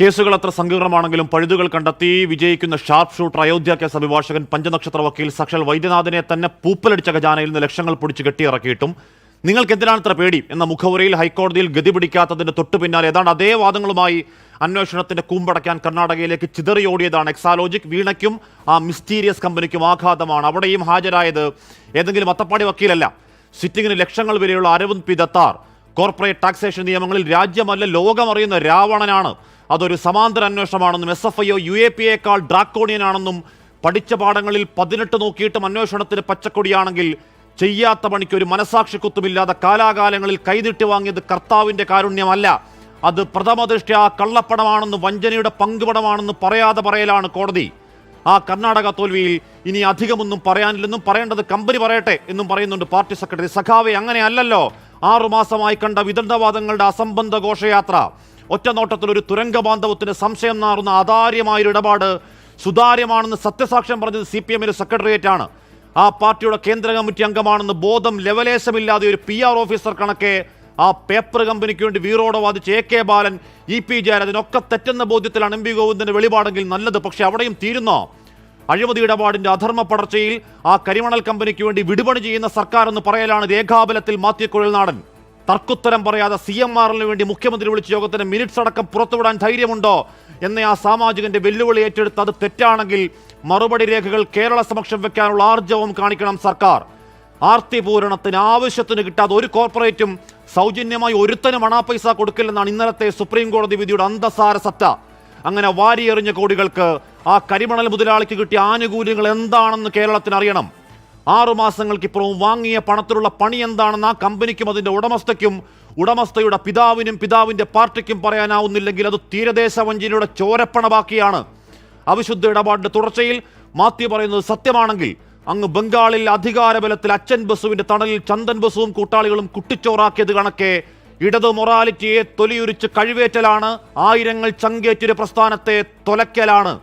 കേസുകൾ അത്ര സങ്കീർണമാണെങ്കിലും പഴുതുകൾ കണ്ടെത്തി വിജയിക്കുന്ന ഷാർപ്പ് ഷൂട്ടർ അയോധ്യ കേസ് അഭിഭാഷകൻ പഞ്ചനക്ഷത്ര വക്കീൽ സക്ഷൽ വൈദ്യനാഥനെ തന്നെ പൂപ്പലടിച്ച ഖജാനയിൽ നിന്ന് ലക്ഷങ്ങൾ പൊടിച്ച് കെട്ടിയിറക്കിയിട്ടും. നിങ്ങൾക്ക് എന്തിനാണ് ഇത്ര പേടി? എന്ന മുഖവുരയിൽ ഹൈക്കോടതിയിൽ ഗതി പിടിക്കാത്തതിന്റെ തൊട്ടു പിന്നാലെ ഏതാണ്ട് അതേ വാദങ്ങളുമായി അന്വേഷണത്തിന്റെ കൂമ്പടയ്ക്കാൻ കർണാടകയിലേക്ക് ചിതറിയോടിയതാണ് എക്സാലോജിക് വീണയ്ക്കും ആ മിസ്റ്റീരിയസ് കമ്പനിക്കും ആഘാതമാണ്. അവിടെയും ഹാജരായത് ഏതെങ്കിലും അത്തപ്പാടി വക്കീലല്ല. സിറ്റിങ്ങിന് ലക്ഷങ്ങൾ വിലയുള്ള Arvind P Datar. Corporate taxation നിയമങ്ങളിൽ രാജ്യമല്ല ലോകമറിയുന്ന രാവണനാണ്. അതൊരു സമാന്തര അന്വേഷണമാണെന്നും S F I O U A P എക്കാൾ ഡ്രാക്കോണിയനാണെന്നും പഠിച്ച പാഠങ്ങളിൽ പതിനെട്ട് നോക്കിയിട്ടും അന്വേഷണത്തിന് പച്ചക്കൊടിയാണെങ്കിൽ ചെയ്യാത്ത പണിക്ക് ഒരു മനസാക്ഷി കുത്തുമില്ലാതെ കാലാകാലങ്ങളിൽ കൈതിട്ടി വാങ്ങിയത് കർത്താവിന്റെ കാരുണ്യമല്ല. അത് പ്രഥമദൃഷ്ട്യാ കള്ളപ്പണമാണെന്ന് വഞ്ചനയുടെ പങ്കുപടമാണെന്ന് പറയാതെ പറയലാണ് കോടതി. ആ കർണാടക തോൽവിയിൽ ഇനി അധികമൊന്നും പറയാനില്ലെന്നും പറയേണ്ടത് കമ്പനി പറയട്ടെ എന്നും പറയുന്നുണ്ട് പാർട്ടി സെക്രട്ടറി. സഖാവെ അങ്ങനെയല്ലല്ലോ ആറുമാസമായി കണ്ട വിദണ്ഡവാദങ്ങളുടെ അസംബന്ധ ഘോഷയാത്ര. ഒറ്റനോട്ടത്തിൽ ഒരു തുരങ്ക ബാന്ധവത്തിന് സംശയം നാറുന്ന അതാര്യമായൊരു ഇടപാട് സുതാര്യമാണെന്ന് സത്യസാക്ഷ്യം പറഞ്ഞത് സി പി എമ്മിന്റെ സെക്രട്ടേറിയറ്റാണ്. ആ പാർട്ടിയുടെ കേന്ദ്ര കമ്മിറ്റി അംഗമാണെന്ന് ബോധം ലെവലേശമില്ലാതെ ഒരു പി ആർ ഓഫീസർ കണക്കെ ആ പേപ്പർ കമ്പനിക്ക് വേണ്ടി വീറോടെ വാദിച്ച് A K Balan E P ജയരാജനൊക്കെ തെറ്റെന്ന ബോധ്യത്തിലാണ് എം പി ഗോവിന്ദന്റെ വെളിപാടെങ്കിൽ നല്ലത്. പക്ഷേ അവിടെയും തീരുന്നോ? അഴിമതി ഇടപാടിന്റെ അധർമ്മ പടർച്ചയിൽ ആ കരിമണൽ കമ്പനിക്ക് വേണ്ടി വിടുപണി ചെയ്യുന്ന സർക്കാർ എന്ന് പറയലാണ് രേഖാബലത്തിൽ മാത്യു നാടൻ. തർക്കുത്തരം പറയാതെ സി എം ആറിന് വേണ്ടി മുഖ്യമന്ത്രി വിളിച്ച യോഗത്തിന് മിനിറ്റ്സ് അടക്കം പുറത്തുവിടാൻ ധൈര്യമുണ്ടോ എന്ന ആ സാമാജികന്റെ വെല്ലുവിളി ഏറ്റെടുത്ത് അത് തെറ്റാണെങ്കിൽ മറുപടി രേഖകൾ കേരള സമക്ഷം വെക്കാനുള്ള ആർജവം കാണിക്കണം സർക്കാർ. ആർത്തി പൂരണത്തിന് ആവശ്യത്തിന് കിട്ടാതെ ഒരു കോർപ്പറേറ്റും സൗജന്യമായി ഒരുത്തനും അണാപൈസ കൊടുക്കില്ലെന്നാണ് ഇന്നലത്തെ സുപ്രീം കോടതി വിധിയുടെ അന്തസാര സത്ത. അങ്ങനെ വാരിയെറിഞ്ഞ കോടികൾക്ക് ആ കരിമണൽ മുതലാളിക്ക് കിട്ടിയ ആനുകൂല്യങ്ങൾ എന്താണെന്ന് കേരളത്തിന് അറിയണം. ആറുമാസങ്ങൾക്കിപ്പുറവും വാങ്ങിയ പണത്തിലുള്ള പണി എന്താണെന്ന് ആ കമ്പനിക്കും അതിന്റെ ഉടമസ്ഥയ്ക്കും ഉടമസ്ഥയുടെ പിതാവിനും പിതാവിന്റെ പാർട്ടിക്കും പറയാനാവുന്നില്ലെങ്കിൽ അത് തീരദേശ വഞ്ചിനിയുടെ ചോരപ്പണ ബാക്കിയാണ്. അവിശുദ്ധ ഇടപാടിന്റെ തുടർച്ചയിൽ മാത്യു പറയുന്നത് സത്യമാണെങ്കിൽ അങ്ങ് ബംഗാളിൽ അധികാരബലത്തിൽ അച്ഛൻ ബസുവിന്റെ തണലിൽ ചന്ദൻ ബസുവും കൂട്ടാളികളും കുട്ടിച്ചോറാക്കിയത് കണക്കെ ഇടത് മൊറാലിറ്റിയെ തൊലിയുരിച്ച് കഴിവേറ്റലാണ് ആയിരങ്ങൾ ചങ്കേറ്റൊരു പ്രസ്ഥാനത്തെ തൊലയ്ക്കലാണ്.